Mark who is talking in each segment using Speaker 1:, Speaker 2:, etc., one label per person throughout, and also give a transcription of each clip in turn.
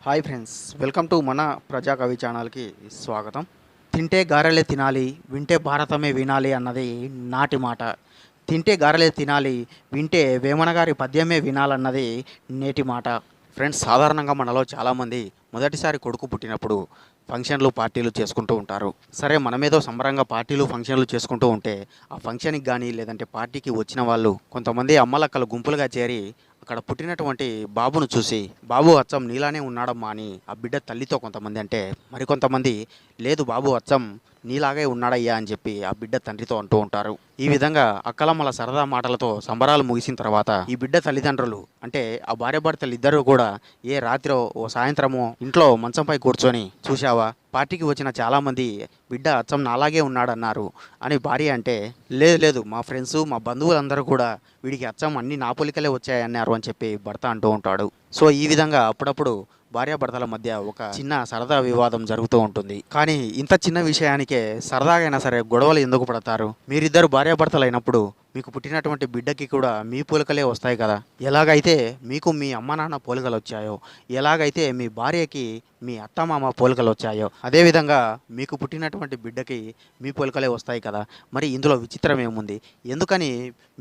Speaker 1: Hi friends welcome to మన ప్రజా కవి ఛానల్కి స్వాగతం తింటే గారెలే తినాలి వింటే భారతమే వినాలి అన్నది నాటి మాట తింటే గారెలే తినాలి వింటే వేమన గారి పద్యమే వినాలన్నది నేటి మాట ఫ్రెండ్స్ సాధారణంగా మనలో చాలామంది మొదటిసారి కొడుకు పుట్టినప్పుడు ఫంక్షన్లు పార్టీలు చేసుకుంటూ ఉంటారు. సరే మనమేదో సంబరంగా పార్టీలు ఫంక్షన్లు చేసుకుంటూ ఉంటే ఆ ఫంక్షన్కి కానీ లేదంటే పార్టీకి వచ్చిన వాళ్ళు కొంతమంది అమ్మలక్కలు గుంపులుగా చేరి అక్కడ పుట్టినటువంటి బాబును చూసి బాబు అచ్చం నీలానే ఉన్నాడమ్మా అని ఆ బిడ్డ తల్లితో కొంతమంది అంటే మరికొంతమంది లేదు బాబు అచ్చం నీలాగే ఉన్నాడయ్యా అని చెప్పి ఆ బిడ్డ తండ్రితో అంటూ ఉంటారు. ఈ విధంగా అక్కలమ్మల సరదా మాటలతో సంబరాలు ముగిసిన తర్వాత ఈ బిడ్డ తల్లిదండ్రులు అంటే ఆ భార్య భర్తలు ఇద్దరు కూడా ఏ రాత్రో ఓ సాయంత్రమో ఇంట్లో మంచంపై కూర్చొని చూశావా? పార్టీకి వచ్చిన చాలామంది బిడ్డ అచ్చం నాలాగే ఉన్నాడన్నారు అని భార్య అంటే లేదు లేదు మా ఫ్రెండ్స్ మా బంధువులందరూ కూడా వీడికి అచ్చం అన్ని నాపోలికలే వచ్చాయన్నారు అని చెప్పి భర్త అంటూ ఉంటాడు. సో ఈ విధంగా అప్పుడప్పుడు భార్యాభర్తల మధ్య ఒక చిన్న సరదా వివాదం జరుగుతూ ఉంటుంది. కానీ ఇంత చిన్న విషయానికే సరదాగా అయినా సరే గొడవలు ఎందుకు పడతారు? మీరిద్దరు భార్యాభర్తలు అయినప్పుడు మీకు పుట్టినటువంటి బిడ్డకి కూడా మీ పోలికలే వస్తాయి కదా? ఎలాగైతే మీకు మీ అమ్మ నాన్న పోలికలు వచ్చాయో ఎలాగైతే మీ భార్యకి మీ అత్తమామ పోలికలు వచ్చాయో అదేవిధంగా మీకు పుట్టినటువంటి బిడ్డకి మీ పోలికలే వస్తాయి కదా. మరి ఇందులో విచిత్రం ఏముంది? ఎందుకని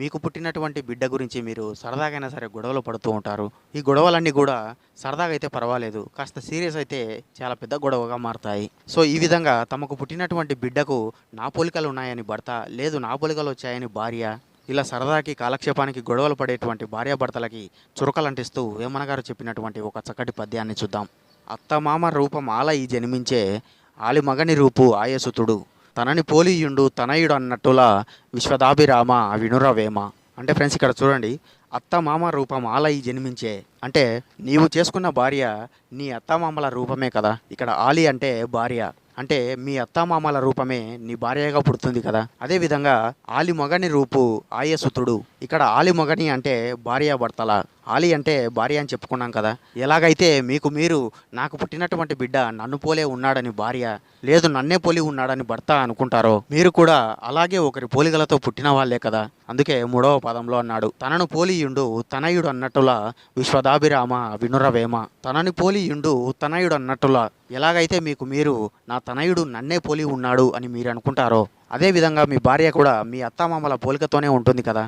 Speaker 1: మీకు పుట్టినటువంటి బిడ్డ గురించి మీరు సరదాగైనా సరే గొడవలు పడుతూ ఉంటారు. ఈ గొడవలన్నీ కూడా సరదాగా అయితే పర్వాలేదు. కాస్త సీరియస్ అయితే చాలా పెద్ద గొడవగా మారుతాయి. సో ఈ విధంగా తమకు పుట్టినటువంటి బిడ్డకు నా పోలికలు ఉన్నాయని భర్త లేదు నా పోలికలు వచ్చాయని భార్య ఇలా సరదాకి కాలక్షేపానికి గొడవలు పడేటువంటి భార్యాభర్తలకి చురకలంటిస్తూ వేమనగారు చెప్పినటువంటి ఒక చక్కటి పద్యాన్ని చూద్దాం. అత్తమామ రూపం ఆలయి ఈ జన్మించే ఆలి మగని రూపు ఆయసుతుడు. తనని పోలియుండు తనయుడు అన్నట్టులా విశ్వదాభిరామ వినురవేమ. అంటే ఫ్రెండ్స్ ఇక్కడ చూడండి అత్తమామ రూపం ఆలయి ఈ జన్మించే. అంటే నీవు చేసుకున్న భార్య నీ అత్తమామల రూపమే కదా? ఇక్కడ ఆలి అంటే భార్య. అంటే మీ అత్తమామల రూపమే నీ భార్యగా పుడుతుంది కదా? అదేవిధంగా ఆలి మగని రూపు ఆయసుతుడు. ఇక్కడ ఆలి మగని అంటే భార్య భర్తల ఆలి అంటే భార్య అని చెప్పుకున్నాం కదా. ఎలాగైతే మీకు మీరు నాకు పుట్టినటువంటి బిడ్డ నన్ను పోలే ఉన్నాడని భార్య లేదు నన్నే పోలి ఉన్నాడని భర్త అనుకుంటారో మీరు కూడా అలాగే ఒకరి పోలికలతో పుట్టిన వాళ్ళే కదా. అందుకే మూడవ పదంలో అన్నాడు తనను పోలియుండు తనయుడు అన్నట్టులా విశ్వదాభిరామ వినురవేమ. తనని పోలియుండు తనయుడు అన్నట్టులా ఎలాగైతే మీకు మీరు నా తనయుడు నన్నే పోలి ఉన్నాడు అని మీరు అనుకుంటారో అదేవిధంగా మీ భార్య కూడా మీ అత్తామామల పోలికతోనే ఉంటుంది కదా.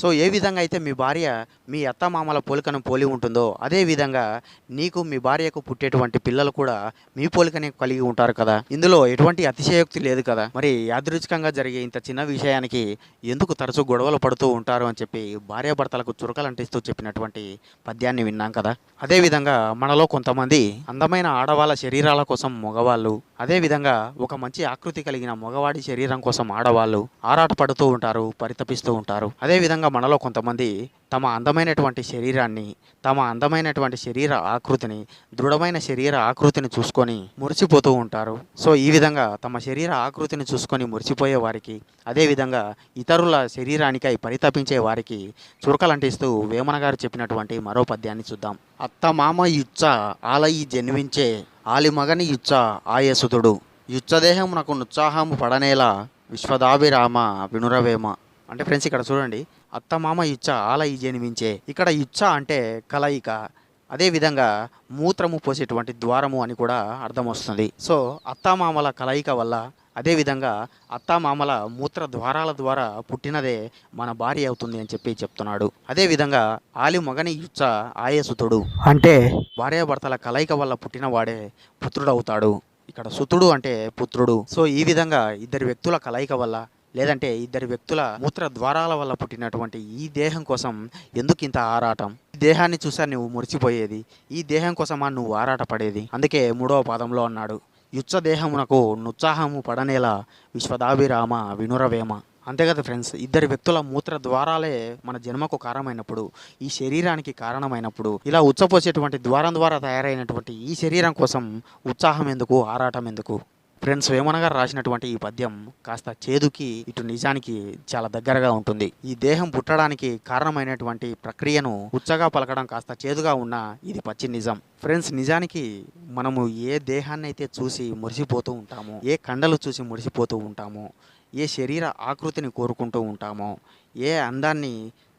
Speaker 1: సో ఏ విధంగా అయితే మీ భార్య మీ అత్తమామల పోలికను పోలి ఉంటుందో అదేవిధంగా నీకు మీ భార్యకు పుట్టేటువంటి పిల్లలు కూడా మీ పోలికనే కలిగి ఉంటారు కదా. ఇందులో ఎటువంటి అతిశయోక్తి లేదు కదా. మరి యాదృచ్ఛికంగా జరిగే ఇంత చిన్న విషయానికి ఎందుకు తరచూ గొడవలు పడుతూ ఉంటారు అని చెప్పి భార్యాభర్తలకు చురకలంటిస్తూ చెప్పినటువంటి పద్యాన్ని విన్నాం కదా. అదేవిధంగా మనలో కొంతమంది అందమైన ఆడవాళ్ళ శరీరాల కోసం మగవాళ్ళు అదేవిధంగా ఒక మంచి ఆకృతి కలిగిన మగవాడి శరీరం కోసం ఆడవాళ్ళు ఆరాట పడుతూ ఉంటారు పరితపిస్తూ ఉంటారు. అదే ముఖ్యంగా మనలో కొంతమంది తమ అందమైనటువంటి శరీరాన్ని తమ అందమైనటువంటి శరీర ఆకృతిని దృఢమైన శరీర ఆకృతిని చూసుకొని మురిసిపోతూ ఉంటారు. సో ఈ విధంగా తమ శరీర ఆకృతిని చూసుకొని మురిసిపోయే వారికి అదేవిధంగా ఇతరుల శరీరానికై పరితపించే వారికి చురకలంటిస్తూ వేమన గారు చెప్పినటువంటి మరో పద్యాన్ని చూద్దాం. అత్తమామ యుచ్చ ఆలయి జన్మించే ఆలిమగని యుచ్చ ఆయసుతుడు. యుచ్చదేహమునకు నుత్సాహము పడనేలా విశ్వదాభిరామ వినురవేమ. అంటే ఫ్రెండ్స్ ఇక్కడ చూడండి అత్తమామ ఇచ్చ ఆల ఈ ఇక్కడ ఇచ్చ అంటే కలయిక అదేవిధంగా మూత్రము పోసేటువంటి ద్వారము అని కూడా అర్థం వస్తుంది. సో అత్తామామల కలయిక వల్ల అదేవిధంగా అత్తామామల మూత్ర ద్వారాల ద్వారా పుట్టినదే మన భార్య అవుతుంది అని చెప్పి చెప్తున్నాడు. అదేవిధంగా ఆలి మగని యుచ్చ ఆయసుతుడు అంటే భార్యాభర్తల కలయిక వల్ల పుట్టినవాడే పుత్రుడవుతాడు. ఇక్కడ సుతుడు అంటే పుత్రుడు. సో ఈ విధంగా ఇద్దరు వ్యక్తుల కలయిక వల్ల లేదంటే ఇద్దరు వ్యక్తుల మూత్ర ద్వారాల వల్ల పుట్టినటువంటి ఈ దేహం కోసం ఎందుకు ఇంత ఆరాటం? ఈ దేహాన్ని చూసా నువ్వు మురిసిపోయేది. ఈ దేహం కోసమా నువ్వు ఆరాట పడేది అందుకే మూడవ పాదంలో అన్నాడు. యుచ్చ దేహమునకు నుత్సాహము పడనేలా విశ్వదాభిరామ వినురవేమ. అంతే కదా ఫ్రెండ్స్? ఇద్దరు వ్యక్తుల మూత్ర ద్వారాలే మన జన్మకు కారణమైనప్పుడు ఈ శరీరానికి కారణమైనప్పుడు ఇలా ఉచ్చపోసేటువంటి ద్వారం ద్వారా తయారైనటువంటి ఈ శరీరం కోసం ఉత్సాహం ఎందుకు ఆరాటం ఎందుకు? ఫ్రెండ్స్ వేమనగారు రాసినటువంటి ఈ పద్యం కాస్త చేదుకి ఇటు నిజానికి చాలా దగ్గరగా ఉంటుంది. ఈ దేహం పుట్టడానికి కారణమైనటువంటి ప్రక్రియను ఉచ్చగా పలకడం కాస్త చేదుగా ఉన్న ఇది పచ్చి నిజం. ఫ్రెండ్స్ నిజానికి మనము ఏ దేహాన్ని అయితే చూసి మురిసిపోతూ ఉంటామో ఏ కండలు చూసి మురిసిపోతూ ఉంటామో ఏ శరీర ఆకృతిని కోరుకుంటూ ఉంటామో ఏ అందాన్ని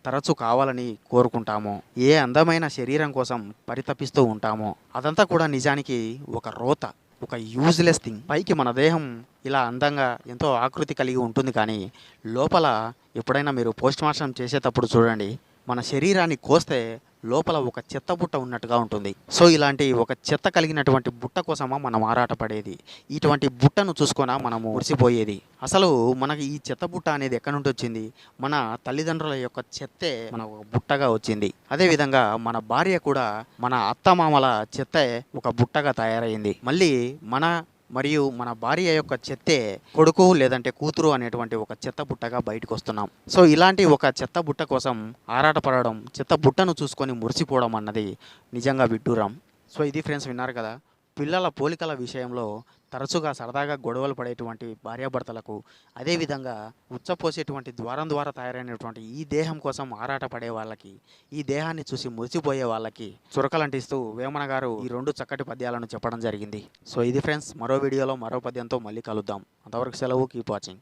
Speaker 1: తరచు కావాలని కోరుకుంటామో ఏ అందమైన శరీరం కోసం పరితపిస్తూ ఉంటామో అదంతా కూడా నిజానికి ఒక రోత. ఒక యూజ్లెస్ థింగ్ పైకి మన దేహం ఇలా అందంగా ఎంతో ఆకృతి కలిగి ఉంటుంది కానీ లోపల ఎప్పుడైనా మీరు పోస్ట్ మార్టం చేసేటప్పుడు చూడండి మన శరీరాన్ని కోస్తే లోపల ఒక చెత్త బుట్ట ఉన్నట్టుగా ఉంటుంది. సో ఇలాంటి ఒక చెత్త కలిగినటువంటి బుట్ట కోసమా మనం ఆరాటపడేది? ఇటువంటి బుట్టను చూసుకున్నా మనము మురిసిపోయేది. అసలు మనకి ఈ చెత్త బుట్ట అనేది ఎక్కడి నుండి వచ్చింది? మన తల్లిదండ్రుల యొక్క చెత్తే మన ఒక బుట్టగా వచ్చింది. అదేవిధంగా మన భార్య కూడా మన అత్తమామల చెత్తే ఒక బుట్టగా తయారైంది. మళ్ళీ మన మరియు మన భార్య యొక్క చెత్తే కొడుకు లేదంటే కూతురు అనేటువంటి ఒక చెత్త బుట్టగా బయటకు వస్తున్నాం సో ఇలాంటి ఒక చెత్త బుట్ట కోసం ఆరాటపడడం చెత్త బుట్టను చూసుకొని మురిసిపోవడం అన్నది నిజంగా విడ్డూరం. సో ఇది ఫ్రెండ్స్ విన్నారు కదా పిల్లల పోలికల విషయంలో తరచుగా సరదాగా గొడవలు పడేటువంటి భార్యాభర్తలకు అదేవిధంగా ఉచ్చపోసేటువంటి ద్వారం ద్వారా తయారైనటువంటి ఈ దేహం కోసం ఆరాటపడే వాళ్ళకి ఈ దేహాన్ని చూసి మురిసిపోయే వాళ్ళకి చురకలంటిస్తూ వేమన గారు ఈ రెండు చక్కటి పద్యాలను చెప్పడం జరిగింది. సో ఇది ఫ్రెండ్స్ మరో వీడియోలో మరో పద్యంతో మళ్ళీ కలుద్దాం. అంతవరకు సెలవు కీప్ వాచింగ్.